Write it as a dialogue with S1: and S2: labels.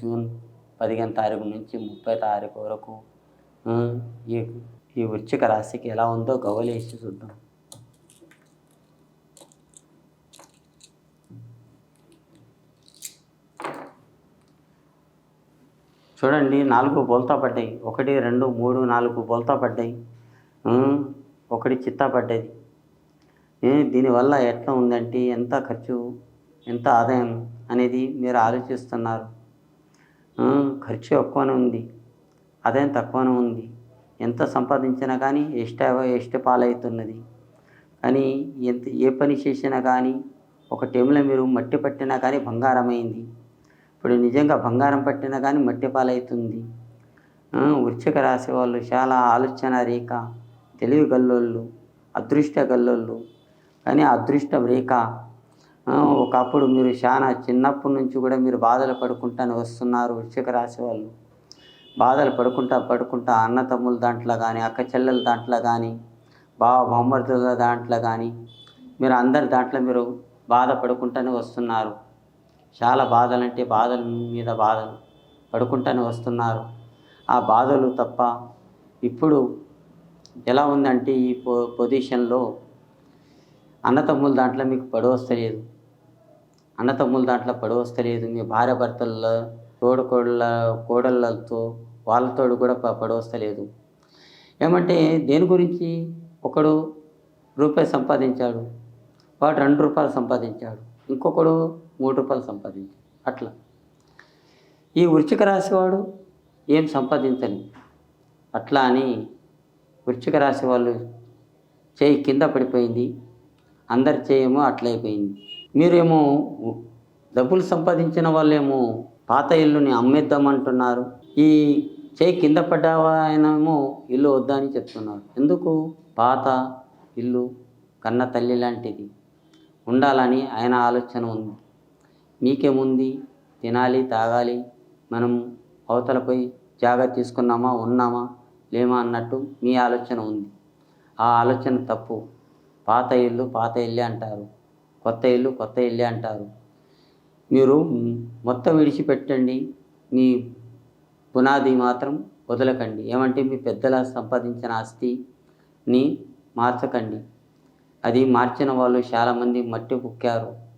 S1: June పదిహేను తారీఖు నుంచి ముప్పై తారీఖు వరకు ఈ ఈ వృశ్చిక రాశికి ఎలా ఉందో గవలేసి చూద్దాం. చూడండి నాలుగు బోల్తా పడ్డాయి. ఒకటి రెండు మూడు నాలుగు బోల్తా పడ్డాయి. ఒకటి చిత్తా పడ్డది దీనివల్ల ఎట్లా ఉందంటే ఎంత ఖర్చు ఎంత ఆదాయం అనేది మీరు ఆలోచిస్తున్నారు. ఖర్చు ఎక్కువనే ఉంది. ఆదాయం తక్కువనే ఉంది. ఎంత సంపాదించినా కానీ ఎష్ట ఎష్ట పాలవుతున్నది. కానీ ఎంత ఏ పని చేసినా కానీ ఒక టైంలో మీరు మట్టి పట్టినా కానీ బంగారమైంది. ఇప్పుడు నిజంగా బంగారం పట్టినా కానీ మట్టి పాలవుతుంది. ఆ, వృశ్చిక రాశి వాళ్ళు చాలా ఆలోచన రేఖ తెలివి గల్లోళ్ళు అదృష్ట గల్లోళ్ళు కానీ అదృష్టం రేఖ ఒకప్పుడు మీరు చాలా చిన్నప్పటి నుంచి కూడా మీరు బాధలు పడుకుంటానే వస్తున్నారు వృశ్చిక రాశి వాళ్ళు. బాధలు పడుకుంటా పడుకుంటా అన్న తమ్ముల దాంట్లో కానీ అక్క చెల్లెల దాంట్లో కానీ బావ బొమ్మర్దుల దాంట్లో కానీ మీరు అందరి దాంట్లో మీరు బాధపడుకుంటూనే వస్తున్నారు. చాలా బాధలు అంటే బాధల మీద బాధలు పడుకుంటూనే వస్తున్నారు. ఆ బాధలు తప్ప ఇప్పుడు ఎలా ఉందంటే ఈ పొ పొజిషన్లో అన్నతమ్ముల దాంట్లో మీకు పడవస్తలేదు. అన్నతమ్ముల దాంట్లో పడవస్తలేదు. మీ భార్య భర్తల్లో తోడుకోళ్ళ కోడళ్ళతో వాళ్ళతోడు కూడా పడవస్తలేదు. ఏమంటే దేని గురించి? ఒకడు రూపాయి సంపాదించాడు వాడు రెండు రూపాయలు సంపాదించాడు ఇంకొకడు మూడు రూపాయలు సంపాదించాడు. అట్లా. ఈ వృచ్చిక రాశివాడు ఏం సంపాదించని అట్లా అని వృచ్చిక రాశి వాళ్ళు చేయి కింద పడిపోయింది అందరి చేయము అట్లయిపోయింది. మీరేమో డబ్బులు సంపాదించిన వాళ్ళేమో పాత ఇల్లుని అమ్మేద్దామంటున్నారు. ఈ చేయి కింద పడ్డావాయనేమో ఆయనేమో ఇల్లు వద్దని చెప్తున్నారు. ఎందుకు? పాత ఇల్లు కన్న తల్లి లాంటిది. ఉండాలని ఆయన ఆలోచన ఉంది. మీకేముంది? తినాలి తాగాలి మనం అవతలపై జాగ్రత్త తీసుకున్నామా ఉన్నామా లేమా అన్నట్టు మీ ఆలోచన ఉంది. ఆ ఆలోచన తప్పు. పాత ఇల్లు పాత ఇల్లే అంటారు. కొత్త ఇల్లు కొత్త ఇల్లే అంటారు. మీరు మొత్తం విడిచిపెట్టండి. మీ పునాది మాత్రం వదలకండి. ఏమంటే మీ పెద్దల సంపాదించిన ఆస్తిని మార్చకండి. అది మార్చిన వాళ్ళు చాలామంది మట్టి పుక్కారు